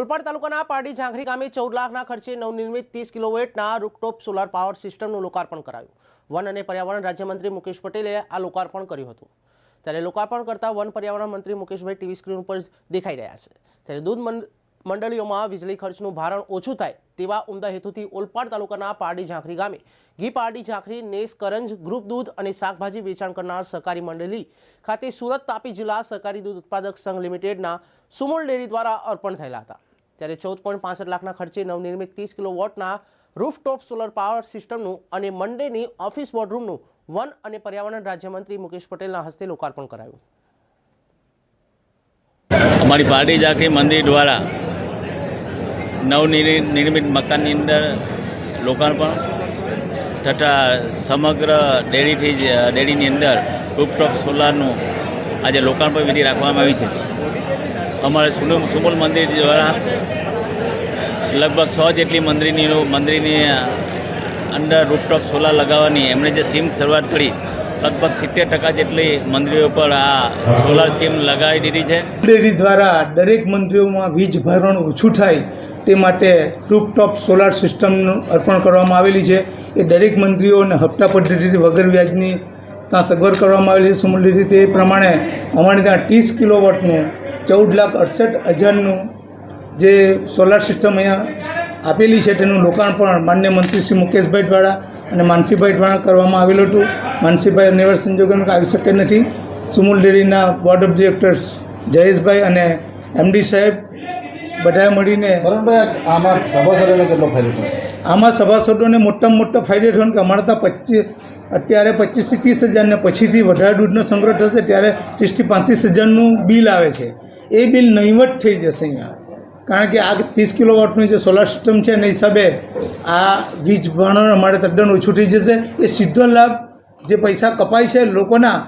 ઓલપાડ તાલુકાના પારડી ઝાંખરી ગામે ચૌદ લાખના ખર્ચે નવનિર્મિત ત્રીસ કિલોવેટના રૂપટોપ સોલાર પાવર સિસ્ટમનું લોકાર્પણ કરાયું. વન અને પર્યાવરણ રાજ્યમંત્રી મુકેશ પટેલે આ લોકાર્પણ કર્યું હતું. ત્યારે લોકાર્પણ કરતા વન પર્યાવરણ મંત્રી મુકેશભાઈ ટીવી સ્ક્રીન ઉપર દેખાઈ રહ્યા છે. ત્યારે દૂધ મંડળીઓમાં વીજળી ખર્ચનું ભારણ ઓછું થાય તેવા ઉમદા હેતુથી ઓલપાડ તાલુકાના પારડી ઝાંખરી ગામે ઘી પારડી ઝાંખરી, નેસ કરંજ, ગ્રુપ દૂધ અને શાકભાજી વેચાણ કરનાર સહકારી મંડળી ખાતે સુરત તાપી જિલ્લા સહકારી દૂધ ઉત્પાદક સંઘ લિમિટેડના સુમોલ ડેરી દ્વારા અર્પણ થયેલા હતા. ત્યારે ચૌદ પોઈન્ટ પાસઠ લાખના ખર્ચે નવનિર્મિત ત્રીસ કિલો વોટના રૂફટોપ સોલર પાવર સિસ્ટમનું અને મંડેની ઓફિસ બોર્ડરૂમનું વન અને પર્યાવરણ રાજ્યમંત્રી મુકેશ પટેલના હસ્તે લોકાર્પણ કરાયું. અમારી પાર્ટી ઝાંખરી મંદિર દ્વારા નવનિર્મિત મકાનની અંદર લોકાર્પણ તથા સમગ્ર ડેરીથી જ, ડેરીની અંદર રૂપટોપ સોલારનું આજે લોકાર્પણ વિધિ રાખવામાં આવી છે. અમારે સુમલ મંદિર દ્વારા લગભગ સો જેટલી મંદિરની મંદિરની અંદર રૂપટોપ સોલાર લગાવવાની એમણે જે સ્કીમ શરૂઆત કરી, લગભગ સિત્તેર ટકા જેટલી મંદિરો પર આ સોલાર સ્કીમ લગાવી દીધી છે. ડેરી દ્વારા દરેક મંત્રીઓમાં વીજ ભરણ ઓછું થાય તે માટે રૂપટોપ સોલાર સિસ્ટમનું અર્પણ કરવામાં આવેલી છે. એ દરેક મંત્રીઓને હપ્તા પદ્ધતિથી વગર વ્યાજની ત્યાં સગવડ કરવામાં આવેલી છે. સુમૂલ રીતે એ પ્રમાણે અમારે ત્યાં ત્રીસ કિલોવોટનું ચૌદ લાખ અડસઠ હજારનું જે સોલાર સિસ્ટમ અહીંયા આપેલી છે તેનું લોકાર્પણ માન્ય મંત્રી શ્રી મુકેશભાઈ દ્વારા અને માનસીભાઈ દ્વારા કરવામાં આવેલું હતું. માનસીભાઈ અનિવાર્ય સંજોગોને આવી શકે નથી. સુમૂલ ડેરીના બોર્ડ ઓફ ડિરેક્ટર્સ જયેશભાઈ અને એમડી સાહેબ બધાએ મળીને આમાં સભાસદોને કેટલો ફાયદો થશે? આમાં સભાસદોને મોટામાં મોટો ફાયદો થયો કે અમારે ત્યાં પચીસ અત્યારે પચીસથી ત્રીસ હજારને પછીથી વધારે દૂધનો સંગ્રહ થશે ત્યારે ત્રીસથી પાંત્રીસ હજારનું બિલ આવે છે. એ બિલ નહીવટ થઈ જશે અહીંયા. કારણ કે આ ત્રીસ કિલો વોટનું જે સોલાર સિસ્ટમ છે, એના હિસાબે આ વીજ ભરણ અમારે તદ્દન ઓછું થઈ જશે. એ સીધો લાભ જે પૈસા કપાય છે લોકોના